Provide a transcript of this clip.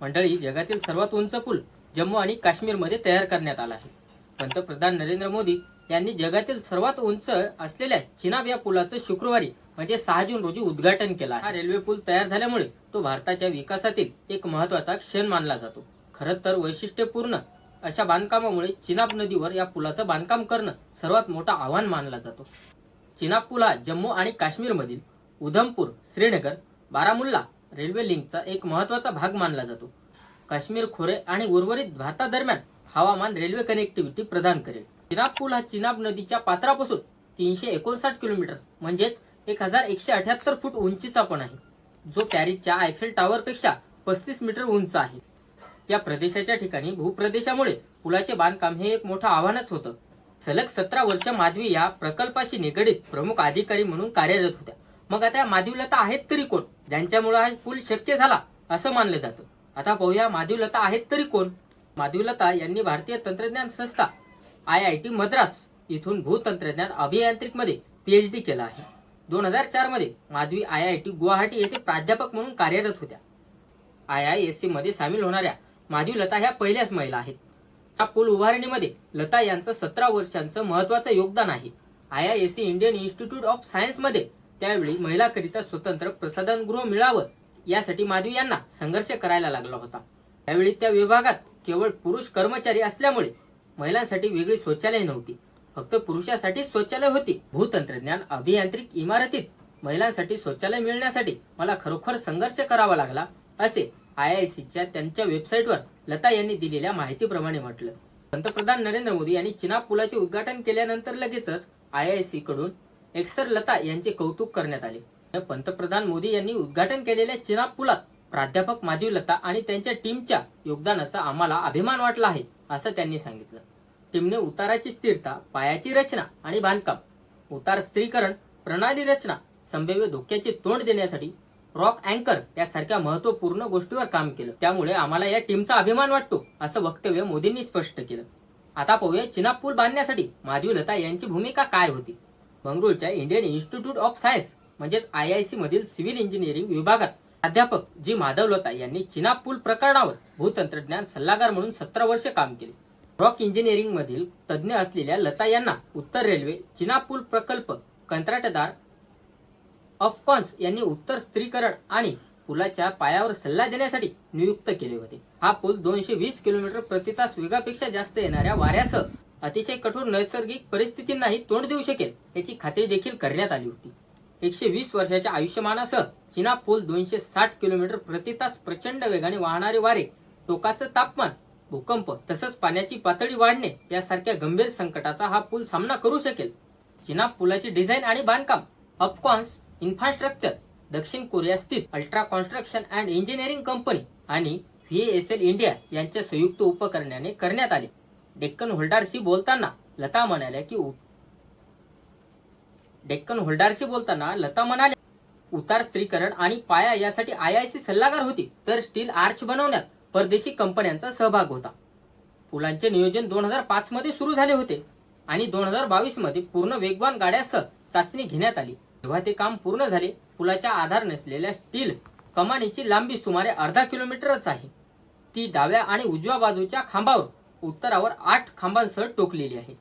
मंडळी जगातील सर्वात उंच पूल जम्मू आणि काश्मीरमध्ये तयार करण्यात आला आहे. पंतप्रधान नरेंद्र मोदी यांनी जगातील सर्वात उंच असलेल्या चिनाब या पुलाचं शुक्रवारी म्हणजे सहा जून रोजी उद्घाटन केलं आहे. हा रेल्वे पूल तयार झाल्यामुळे तो भारताच्या विकासातील एक महत्त्वाचा क्षण मानला जातो. खरं तर वैशिष्ट्यपूर्ण अशा बांधकामामुळे चिनाब नदीवर या पुलाचं बांधकाम करणं सर्वात मोठं आव्हान मानला जातो. चिनाब पूल हा जम्मू आणि काश्मीरमधील उधमपूर श्रीनगर बारामुल्ला रेल्वे लिंकचा एक महत्त्वाचा भाग मानला जातो. काश्मीर खोरे आणि उर्वरित भारतादरम्यान हवामान रेल्वे कनेक्टिव्हिटी प्रदान करेल. चिनाब पूल हा चिनाब नदीच्या पात्रापासून तीनशे एकोणसाठ किलोमीटर म्हणजेच एक हजार एकशे अठ्याहत्तर फूट उंचीचा पण आहे. जो पॅरिसच्या आयफेल टॉवरपेक्षा पस्तीस मीटर उंच आहे. या प्रदेशाच्या ठिकाणी भूप्रदेशामुळे पुलाचे बांधकाम हे एक मोठं आव्हानच होतं. सलग सतरा वर्ष माधवी या प्रकल्पाशी निगडीत प्रमुख अधिकारी म्हणून कार्यरत होत्या. मग आता या तर आहेत तरी कोण? ज्यांच्यामुळे हा पूल शक्य झाला असं मानलं जातं. आता पाहूया माधवीलता आहेत तरी कोण? माधवीलता यांनी भारतीय तंत्रज्ञान संस्था आय आय टी मद्रास इथून भूतंत्रज्ञान अभियांत्रिकमध्ये पी एच डी केला आहे. दोन हजार चारमध्ये Madhavi I I T Guwahati येथे प्राध्यापक म्हणून कार्यरत होत्या. आय आय एस सी मध्ये सामील होणाऱ्या माधवी लता ह्या पहिल्याच महिला आहेत. या पूल उभारणीमध्ये लता यांचं सतरा वर्षांचं महत्वाचं योगदान आहे. I I S C Indian Institute of सायन्समध्ये त्यावेळी महिलाकरिता स्वतंत्र प्रसाधनगृह मिळावं यासाठी माधवी यांना संघर्ष करायला लागला होता. त्यावेळी त्या विभागात केवळ पुरुष कर्मचारी असल्यामुळे महिलांसाठी वेगळी शौचालय नव्हती. फक्त पुरुषासाठी शौचालय होती. भूतंत्रज्ञान अभियांत्रिक इमारतीत महिलांसाठी शौचालय मिळण्यासाठी मला खरोखर संघर्ष करावा लागला असे आय आय सीच्या त्यांच्या वेबसाईटवर लता यांनी दिलेल्या माहितीप्रमाणे म्हटलं. पंतप्रधान नरेंद्र मोदी यांनी चिनाब पुलाचे उद्घाटन केल्यानंतर लगेचच आय आय सी कडून एक्सर लता यांचे कौतुक करण्यात आले. पंतप्रधान मोदी यांनी उद्घाटन केलेल्या चिनाब पुलात प्राध्यापक माधवी लता आणि त्यांच्या टीमच्या योगदानाचा आम्हाला अभिमान वाटला आहे असं त्यांनी सांगितलं. टीमने उताराची स्थिरता पायाची रचना आणि बांधकाम उतार स्त्रीकरण प्रणाली रचना संभाव्य धोक्याचे तोंड देण्यासाठी रॉक अँकर यासारख्या महत्त्वपूर्ण गोष्टीवर काम केलं. त्यामुळे आम्हाला या टीमचा अभिमान वाटतो असं वक्तव्य मोदींनी स्पष्ट केलं. आता पाहूया चिनाब पूल बांधण्यासाठी माधवी लता यांची भूमिका काय होती. बंगळूरच्या इंडियन इन्स्टिट्यूट ऑफ सायन्स म्हणजेच आय आय सी मधील सिव्हिल इंजिनिअरिंग विभागात. प्राध्यापक जी माधव यांनी चिना पूल प्रकरणावर भूतंत्रज्ञान सल्लागार म्हणून सतरा वर्ष काम केले. रॉक इंजिनिअरिंग मधील तज्ज्ञ असलेल्या लता यांना उत्तर रेल्वे चिना पूल प्रकल्प कंत्राटदार अफकॉन्स यांनी उत्तर स्त्रीकरण आणि पुलाच्या पायावर सल्ला देण्यासाठी नियुक्त केले होते. हा पूल दोनशे वीस किलोमीटर प्रति तास वेगापेक्षा जास्त येणाऱ्या वाऱ्यासह अतिशय कठोर नैसर्गिक परिस्थितींनाही तोंड देऊ शकेल याची खात्री देखील करण्यात आली होती. एकशे वीस वर्षाच्या आयुष्यमानासह चिना पूल दोनशे साठ किलोमीटर प्रति तास प्रचंड वेगाने वाहणारे वारे टोकाचं तापमान भूकंप तसंच पाण्याची पातळी वाढणे यासारख्या गंभीर संकटाचा हा पूल सामना करू शकेल. चिना पुलाची डिझाईन आणि बांधकाम अपकॉन्स इन्फ्रास्ट्रक्चर दक्षिण कोरिया स्थित ultra construction and engineering company आणि व्ही एस एल इंडिया यांच्या संयुक्त उपकरणाने करण्यात आले. डेक्कन होल्डारशी बोलताना लता म्हणाल्या की डेक्कन होल्डारशी बोलताना लता म्हणाल्या उतार स्त्रीकरण आणि पाया यासाठी आय आय सी सल्लागार होती तर स्टील आर्च बनवण्यात परदेशी कंपन्यांचा सहभाग होता. पुलांचे नियोजन दोन हजार पाच मध्ये सुरू झाले होते आणि दोन हजार बावीसमध्ये पूर्ण वेगवान गाड्यासह चाचणी घेण्यात आली. तेव्हा ते काम पूर्ण झाले पुलाच्या आधार नसलेल्या स्टील कमानीची लांबी सुमारे अर्धा किलोमीटरच आहे. ती डाव्या आणि उजव्या बाजूच्या खांबावर उत्तरावर आठ खांबांसह टोकलेली आहे.